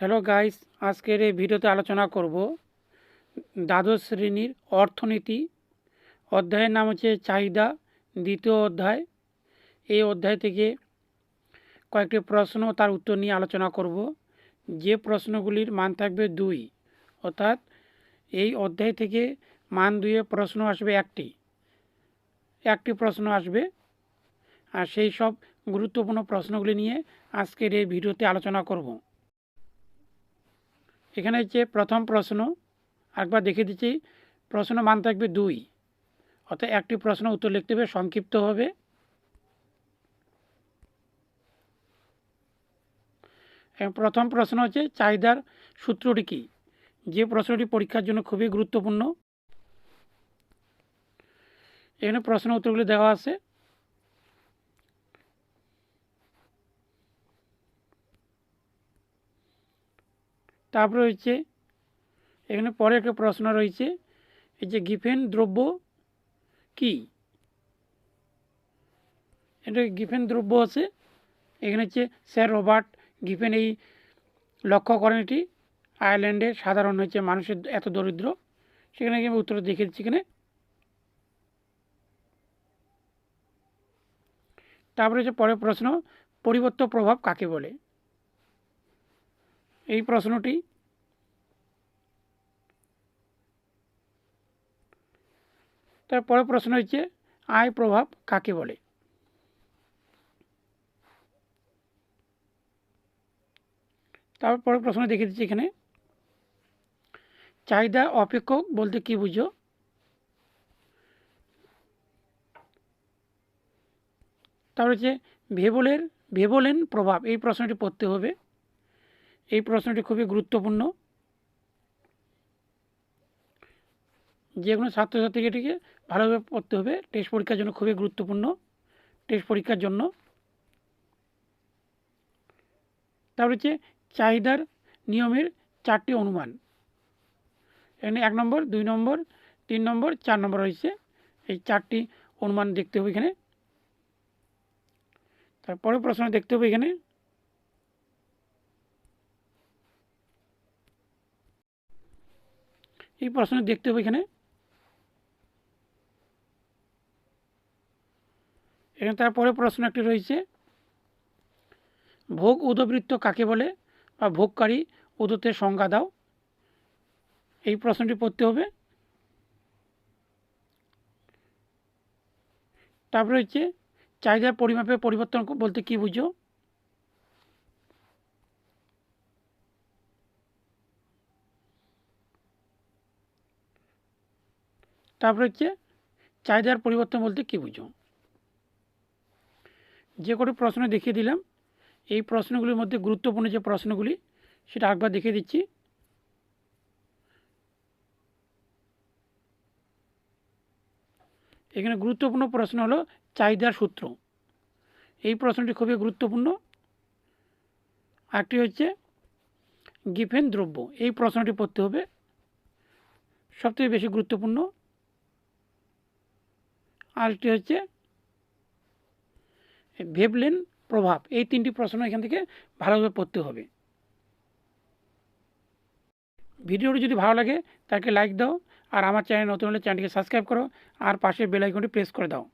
Hello guys আজকের এই ভিডিওতে আলোচনা করব দ্বাদশ শ্রেণির অর্থনীতি। অধ্যায়ের নাম হচ্ছে চাহিদা, দ্বিতীয় অধ্যায়। এই অধ্যায় থেকে কয়েকটি প্রশ্ন তার উত্তর নিয়ে আলোচনা করব। যে প্রশ্নগুলির মান থাকবে দুই, অর্থাৎ এই অধ্যায় থেকে মান দুইয়ে প্রশ্ন আসবে একটি। একটি প্রশ্ন আসবে, আর সেই সব গুরুত্বপূর্ণ প্রশ্নগুলি নিয়ে আজকের এই ভিডিওতে আলোচনা করব। এখানে হচ্ছে প্রথম প্রশ্ন একবার দেখে দিচ্ছি, প্রশ্ন মান থাকবে দুই। অর্থাৎ একটি প্রশ্ন উত্তর লিখতে হবে সংক্ষিপ্তভাবে এবং প্রথম প্রশ্ন হচ্ছে, চাহিদার সূত্রটি কী? যে প্রশ্নটি পরীক্ষার জন্য খুবই গুরুত্বপূর্ণ। এখানে প্রশ্ন উত্তরগুলি দেওয়া আছে। তারপরে হচ্ছে, এখানে পরে একটা প্রশ্ন রয়েছে, এই যে গিফেন দ্রব্য কি? এটা গিফেন দ্রব্য আছে, এখানে হচ্ছে স্যার রবার্ট গিফেন এই লক্ষ্য করেন এটি, আয়ারল্যান্ডে সাধারণ হচ্ছে মানুষের এত দরিদ্র, সেখানে আমি উত্তর দেখে দিচ্ছি এখানে। তারপরে হচ্ছে পরের প্রশ্ন পরিবর্তন প্রভাব কাকে বলে? এই প্রশ্নটি তারপরে প্রশ্ন হচ্ছে, আয় প্রভাব কাকে বলে? তারপরে প্রশ্ন দেখে দিচ্ছি এখানে। চাহিদা অপেক্ষক বলতে কি বুঝো? তারপর হচ্ছে, ভেবলের, ভেবলেন প্রভাব, এই প্রশ্নটি পড়তে হবে। এই প্রশ্নটি খুবই গুরুত্বপূর্ণ। যে কোনো ছাত্রছাত্রীকে এটিকে ভালোভাবে পড়তে হবে। টেস্ট পরীক্ষার জন্য খুবই গুরুত্বপূর্ণ। টেস্ট পরীক্ষার জন্য। তারপর হচ্ছে চাহিদার নিয়মের চারটি অনুমান। এখানে এক নম্বর, দুই নম্বর, তিন নম্বর, চার নম্বর রয়েছে। এই চারটি অনুমান দেখতে হবে এখানে। তারপরে প্রশ্ন দেখতে হবে এখানে। এই প্রশ্ন দেখতে হবে এখানে। এখানে তারপরে প্রশ্ন একটি রয়েছে। ভোগ উদবৃত্ত কাকে বলে বা ভোগকারী উদতের সংজ্ঞা দাও। এই প্রশ্নটি পড়তে হবে। তারপরে হচ্ছে চাহিদার পরিমাপে পরিবর্তন বলতে কি বুঝো? তারপরে হচ্ছে চাহিদার পরিবর্তন বলতে কী বুঝো? যে কটি প্রশ্ন দেখিয়ে দিলাম, এই প্রশ্নগুলির মধ্যে গুরুত্বপূর্ণ যে প্রশ্নগুলি, সেটা একবার দেখিয়ে দিচ্ছি। এখানে গুরুত্বপূর্ণ প্রশ্ন হলো চাহিদার সূত্র। এই প্রশ্নটি খুবই গুরুত্বপূর্ণ। আরেকটি হচ্ছে গিফেন দ্রব্য। এই প্রশ্নটি পড়তে হবে। সবথেকে বেশি গুরুত্বপূর্ণ। আরেকটি হচ্ছে ভেবলেন প্রভাব। এই তিনটি প্রশ্ন এখান থেকে ভালোভাবে পড়তে হবে। ভিডিওটি যদি ভালো লাগে, তাকে লাইক দাও, আর আমার চ্যানেল নতুন হলে চ্যানেলটিকে সাবস্ক্রাইব করো, আর পাশে বেল আইকনটি প্রেস করে দাও।